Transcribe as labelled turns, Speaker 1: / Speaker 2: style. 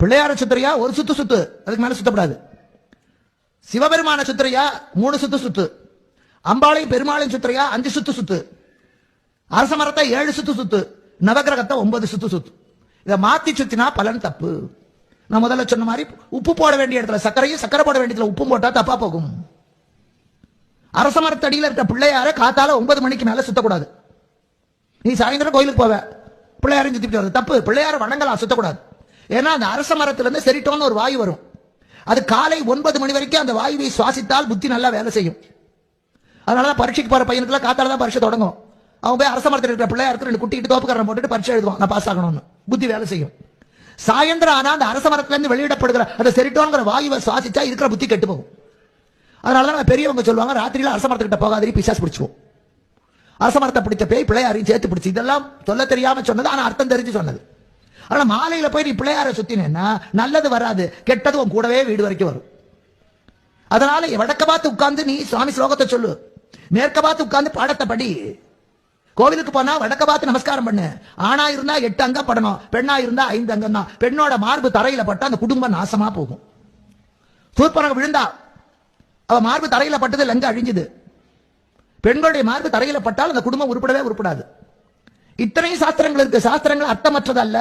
Speaker 1: பிள்ளையார சுத்திரையா ஒரு சுத்து சுத்து. அதுக்கு மேல சுத்தப்படாது. சிவபெருமான சுத்திரையா மூணு சுத்து சுத்து. அம்பாளையும் பெருமாளையும் சுத்திரையா அஞ்சு சுத்து சுத்து. அரச மரத்தை ஏழு சுத்து சுத்து. நவகிரகத்தை ஒன்பது சுத்து சுத்து. இதை மாத்தி சுத்தினா பலன் தப்பு. நான் முதல்ல சொன்ன மாதிரி உப்பு போட வேண்டிய இடத்துல சர்க்கரையும் சர்க்கரை போட வேண்டிய இடத்துல உப்பும் போட்டா தப்பா போகும். அரச மரத்தடியில் இருக்க பிள்ளையார காத்தால ஒன்பது மணிக்கு மேல சுத்தக்கூடாது. நீ சாயந்தரம் கோயிலுக்கு போவ. பிள்ளையாரையும் சுத்திட்டு வருது தப்பு. பிள்ளையார வணங்கலாம் சுத்தக்கூடாது. ஏன்னா அந்த அரச மரத்திலிருந்து செரிட்டோன்னு ஒரு வாயு வரும். அது காலை ஒன்பது மணி வரைக்கும் அந்த வாயுவை சுவாசித்தால் புத்தி நல்லா வேலை செய்யும். அதனாலதான் பரீட்சைக்கு போகிற பையனுக்குலாம் காத்தால தான் பரீட்சை தொடங்கும். அவன் போய் அரச மரத்தில் இருக்கிற பிள்ளையாருக்கு ரெண்டு குட்டிட்டு தோப்புக்காரன் போட்டுட்டு பரீட்சை எழுதுவான். நான் பாஸ் ஆகணும்னு. புத்தி வேலை செய்யும். சாயந்தரம் ஆனால் அந்த அரச மரத்துலேருந்து வெளியிடப்படுகிற அந்த செரிட்டோங்கிற வாயுவை சுவாசிச்சா இருக்கிற புத்தி கெட்டு போகும். அதனால தான் பெரியவங்க சொல்லுவாங்க ராத்திரியில் அரச மரத்துக்கிட்ட போகாதீ பிசாஸ் பிடிச்சிவோம் அரச மரத்தை பிடிச்ச பேய் பிள்ளையாரையும் சேர்த்து பிடிச்சி இதெல்லாம் சொல்ல தெரியாமல் சொன்னது ஆனால் அர்த்தம் தெரிஞ்சு சொன்னது. ஆனா மாலையில போய் நீ பிள்ளையார சுத்தினேன்னா நல்லது வராது. கெட்டது உன் கூடவே வீடு வரைக்கும் வரும். அதனால வடக்க பார்த்து உட்கார்ந்து நீ சுவாமி ஸ்லோகத்தை சொல்லு. மேற்க பார்த்து உட்கார்ந்து பாடத்தை படி. கோவிலுக்கு போனா வடக்க பார்த்து நமஸ்காரம் பண்ணு. ஆணா இருந்தா எட்டு அங்கம் படணும். பெண்ணா இருந்தா ஐந்து அங்கம் தான். பெண்ணோட மார்பு தரையில பட்டா அந்த குடும்பம் நாசமா போகும். சூர்பனங்க விழுந்தா. அவ மார்பு தரையில பட்டது லங்க அழிஞ்சுது. பெண்களுடைய மார்பு தரையில பட்டால் அந்த குடும்பம் உருப்படவே உருப்படாது. இத்தனை சாஸ்திரங்கள் இருக்கு. சாஸ்திரங்கள் அர்த்தமற்றது அல்ல